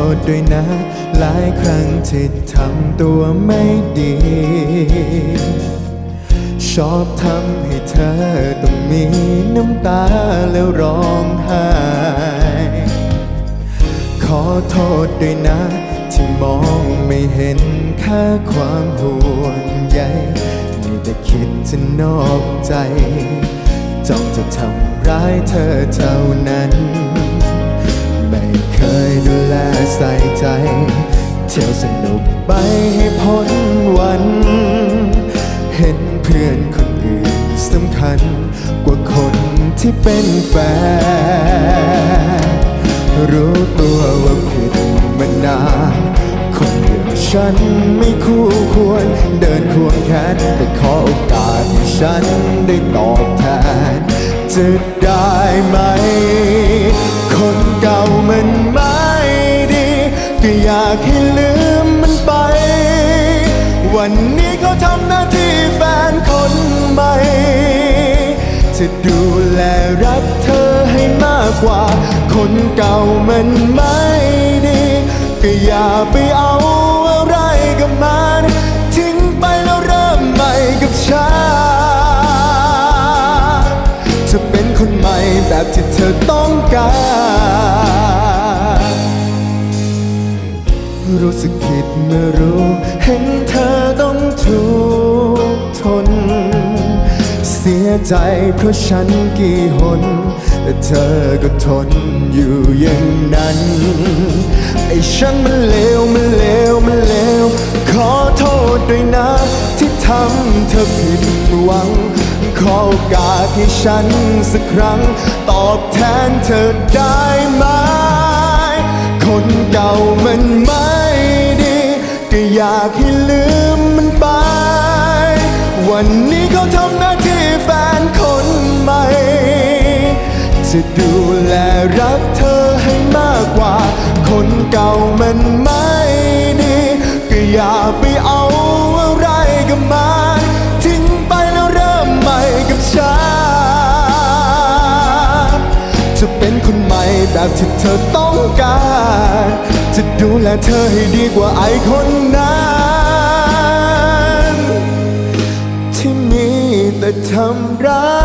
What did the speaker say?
โทษด้วยนะ หลายครั้งที่ทำตัวไม่ดี ชอบทำให้เธอต้องมีน้ำตาแล้วร้องไห้ ขอโทษด้วยนะ ที่มองไม่เห็นค่าความห่วงใยมีแต่คิดจะนอกใจจ้องจะทำร้ายเธอเท่านั้น ยดูแลใส่ใจ เที่ยวสนุกไปให้พ้นวัน เห็นเพื่อนคนอื่นสำคัญ กว่าคนที่เป็นแฟน รู้ตัวว่าผิดมานานคนอย่างฉันไม่คู่ควร เดินควงแขนแต่ขอโอกาสให้ฉันได้ตอบแทนจะได้ไหม วันนี้เขาทำหน้าที่แฟนคนใหม่ จะดูแลรักเธอให้มากกว่า คนเก่ามันไม่ดีก็อย่าไปเอาอะไรกับมันทิ้งไปแล้วเริ่มใหม่กับฉันจะเป็นคนใหม่แบบที่เธอต้องการ รู้สึกผิดเมื่อรู้ เห็นเธอต้องทุกข์ทน เสียใจเพราะฉันกี่หนแต่เธอก็ทนอยู่อย่างนั้น ไอ้ฉันมันเลวมันเลวมันเลวขอโทษด้วยนะ ที่ทำเธอผิดหวัง ขอโอกาสให้ฉันสักครั้ง ตอบแทนเธอได้ากให้ลืมมันไป วันนี้เขาทำหน้าที่แฟนคนใหม่ จะดูแลรักเธอให้มากกว่า คนเก่ามันไม่ดี ก็อย่าไปเอาอะไรกับมัน แบบที่เธอต้องการ จะดูแลเธอให้ดีกว่าไอคนนั้นที่มีแต่ทำร้าย